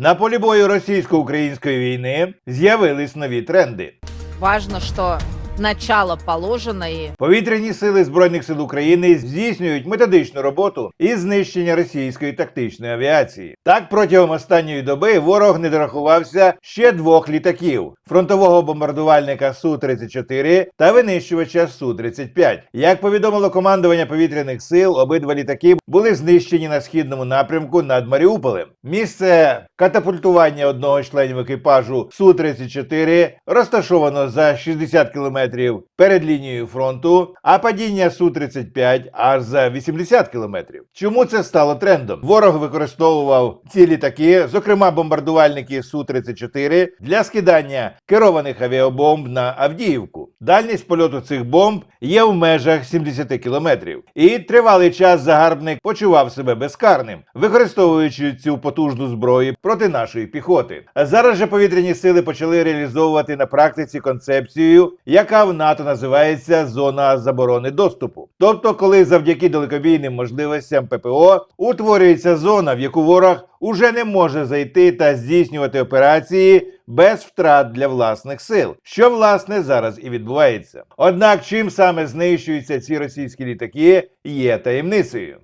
На полі бою російсько-української війни з'явились нові тренди. Важно, что начало положено и Повітряні сили Збройних сил України здійснюють методичну роботу із знищення російської тактичної авіації. Так, протягом останньої доби ворог не дорахувався ще двох літаків: фронтового бомбардувальника Су-34 та винищувача Су-35. Як повідомило командування повітряних сил, обидва літаки були знищені на східному напрямку над Маріуполем. Місце катапультування одного з членів екіпажу Су-34 розташовано за 60 кілометрів перед лінією фронту, а падіння Су-35 аж за 80 кілометрів. Чому це стало трендом? Ворог використовував ці літаки, зокрема бомбардувальники Су-34, для скидання керованих авіабомб на Авдіївку. Дальність польоту цих бомб є в межах 70 кілометрів. І тривалий час загарбник почував себе безкарним, використовуючи цю потужну зброю проти нашої піхоти. Зараз же повітряні сили почали реалізовувати на практиці концепцію, яка в НАТО називається зона заборони доступу. Тобто, коли завдяки далекобійним можливостям ППО утворюється зона, в яку ворог уже не може зайти та здійснювати операції без втрат для власних сил, що власне зараз і відбувається. Однак, чим саме знищуються ці російські літаки, є таємницею.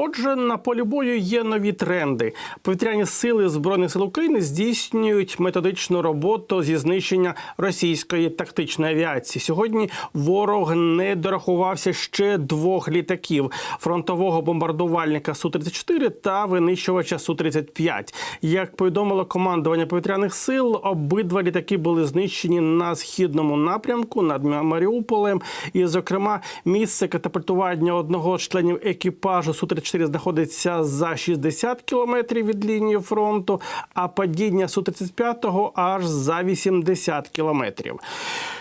Отже, на полі бою є нові тренди. Повітряні сили збройних сил України здійснюють методичну роботу зі знищення російської тактичної авіації. Сьогодні ворог не дорахувався ще двох літаків: фронтового бомбардувальника Су 34 та винищувача Су 35 Як повідомило командування повітряних сил, обидва літаки були знищені на східному напрямку над Маріуполем. І, зокрема, місце катапультування одного з членів екіпажу Су 34 знаходиться за 60 кілометрів від лінії фронту, а падіння Су 35 аж за 80 кілометрів.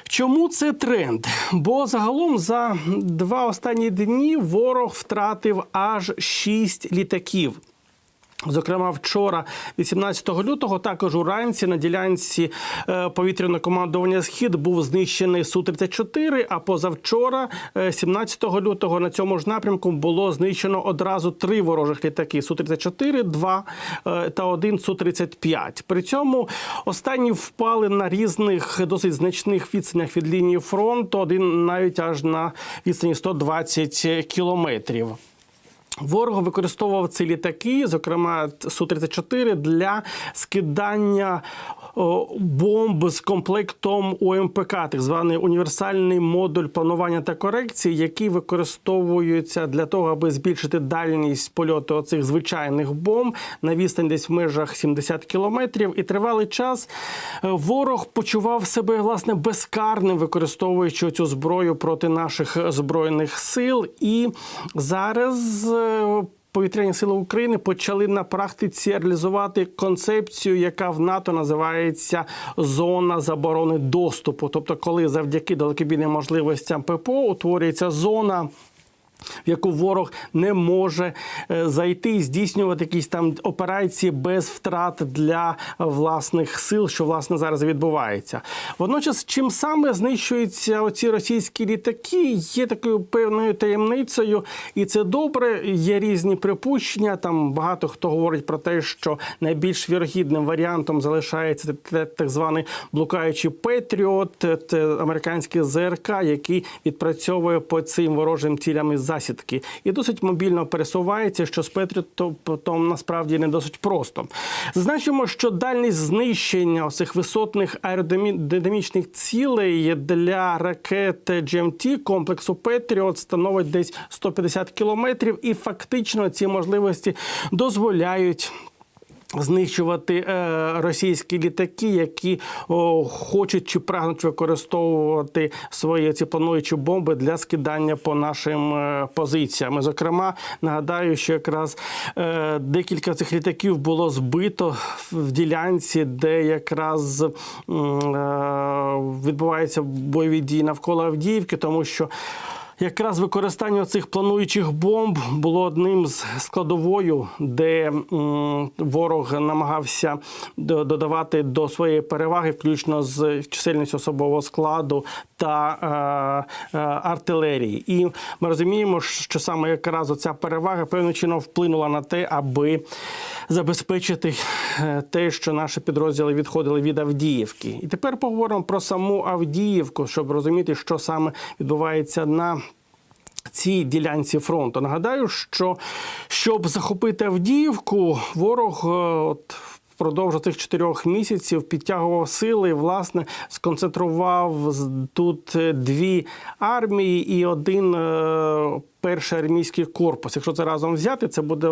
Чому це тренд? Бо загалом за два останні дні ворог втратив аж 6 літаків. Зокрема, вчора, 18 лютого, також уранці на ділянці е, повітряного командування Схід був знищений су 34 А позавчора, е, 17 лютого, на цьому ж напрямку було знищено одразу три ворожих літаки: су 34 два е, та один су 35 При цьому останні впали на різних досить значних відстанях від лінії фронту. Один навіть аж на відстані 120 кілометрів. Ворог використовував ці літаки, зокрема Су-34, для скидання бомб з комплектом УМПК, так званий універсальний модуль планування та корекції, який використовується для того, аби збільшити дальність польоту оцих звичайних бомб на відстань десь в межах 70 кілометрів. І тривалий час е, ворог почував себе власне безкарним, використовуючи цю зброю проти наших збройних сил. І зараз. Повітряні сили України почали на практиці реалізувати концепцію, яка в НАТО називається зона заборони доступу. Тобто, коли завдяки далекобійним можливостям ППО утворюється зона. В яку ворог не може е, зайти і здійснювати якісь там операції без втрат для власних сил, що власне зараз відбувається. Водночас, чим саме знищуються оці російські літаки, є такою певною таємницею, і це добре. Є різні припущення. Там багато хто говорить про те, що найбільш вірогідним варіантом залишається так званий блукаючий Петріот, це американський ЗРК, який відпрацьовує по цим ворожим цілям із засідки, і досить мобільно пересувається, що з Петріотом насправді не досить просто. Зазначимо, що дальність знищення цих висотних аеродинамічних цілей для ракет GMT комплексу Петріот становить десь 150 кілометрів, і фактично ці можливості дозволяють. Знищувати е, російські літаки, які хочуть чи прагнуть використовувати свої ці плануючі бомби для скидання по нашим е, позиціям. Зокрема, нагадаю, що якраз е, декілька цих літаків було збито в ділянці, де якраз відбуваються бойові дії навколо Авдіївки, тому що. Якраз використання цих плануючих бомб було одним з складовою, де ворог намагався додавати до своєї переваги, включно з чисельністю особового складу та е, е, артилерії. І ми розуміємо, що саме якраз оця перевага певним чином вплинула на те, аби забезпечити е, те, що наші підрозділи відходили від Авдіївки. І тепер поговоримо про саму Авдіївку, щоб розуміти, що саме відбувається на цій ділянці фронту. Нагадаю, що щоб захопити Авдіївку, ворог е, от. Впродовж цих чотирьох місяців підтягував сили, власне, сконцентрував тут е, дві армії і один е, перший армійський корпус. Якщо це разом взяти, це буде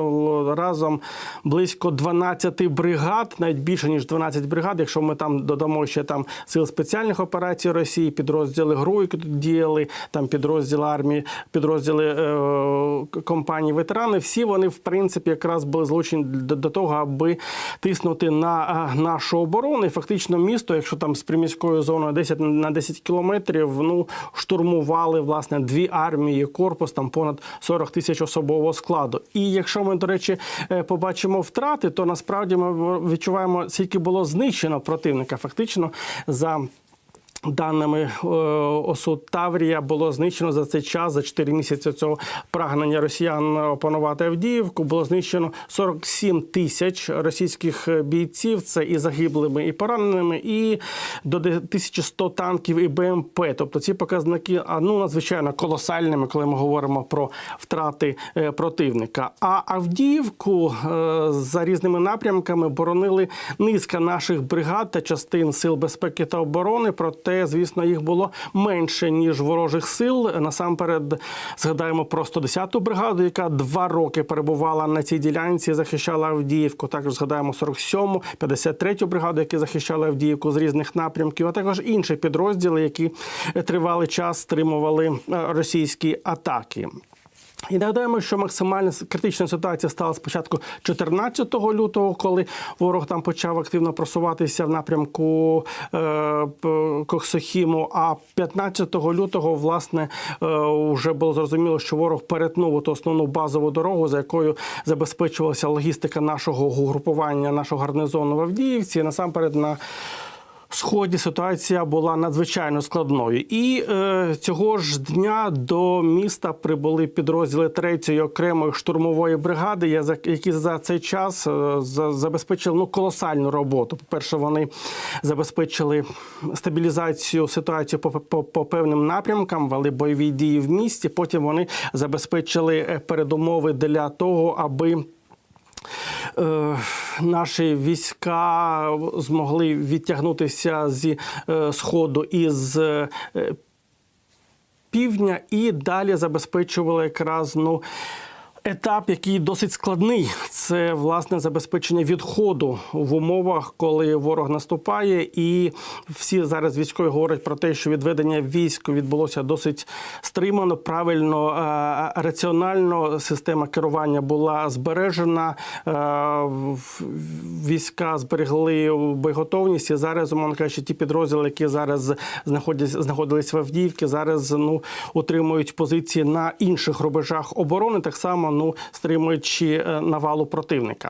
разом близько 12 бригад, навіть більше ніж 12 бригад. Якщо ми там додамо ще там сил спеціальних операцій Росії, підрозділи ГРУ, які тут діяли, там підрозділи армії, підрозділи е, компанії ветерани, всі вони в принципі якраз були злучені до, до того, аби тиснути на нашу оборону. І фактично місто, якщо там з приміською зоною 10 на 10 кілометрів, ну штурмували власне дві армії, корпус там понад 40 тисяч особового складу. І якщо ми, до речі, е, побачимо втрати, то насправді ми відчуваємо, скільки було знищено противника. Фактично за Даними е, ОСУ Таврія було знищено за цей час, за 4 місяці цього прагнення росіян опанувати Авдіївку. Було знищено 47 тисяч російських бійців. Це і загиблими, і пораненими, і до 1100 танків і БМП. Тобто ці показники ну надзвичайно колосальними, коли ми говоримо про втрати е, противника. А Авдіївку е, за різними напрямками боронили низка наших бригад та частин сил безпеки та оборони. Проте, звісно, їх було менше ніж ворожих сил. Насамперед згадаємо про 110-ту бригаду, яка два роки перебувала на цій ділянці, захищала Авдіївку. Також згадаємо 47-му, 53-ю бригаду, які захищали Авдіївку з різних напрямків, а також інші підрозділи, які тривалий час стримували е, російські атаки. І нагадаємо, що максимально критична ситуація стала спочатку 14 лютого, коли ворог там почав активно просуватися в напрямку е, Коксохіму. А 15 лютого, власне, е, вже було зрозуміло, що ворог перетнув ту основну базову дорогу, за якою забезпечувалася логістика нашого групування, нашого гарнизону в Авдіївці. Насамперед на Сході ситуація була надзвичайно складною, і е, цього ж дня до міста прибули підрозділи третьої окремої штурмової бригади, я які за цей час е, за- забезпечили ну колосальну роботу. По перше, вони забезпечили стабілізацію ситуації по, по, по певним напрямкам, вели бойові дії в місті. Потім вони забезпечили е, передумови для того, аби е, наші війська змогли відтягнутися зі е, сходу із е, півдня і далі забезпечували якраз ну. Етап, який досить складний, це власне забезпечення відходу в умовах, коли ворог наступає, і всі зараз військові говорять про те, що відведення військ відбулося досить стримано, правильно, е, раціонально. Система керування була збережена. е, Війська зберегли боєготовність. І зараз, умовно кажучи, ті підрозділи, які зараз знаходяться знаходились в Авдіївці, зараз ну утримують позиції на інших рубежах оборони, так само ну стримуючи е, навалу противника.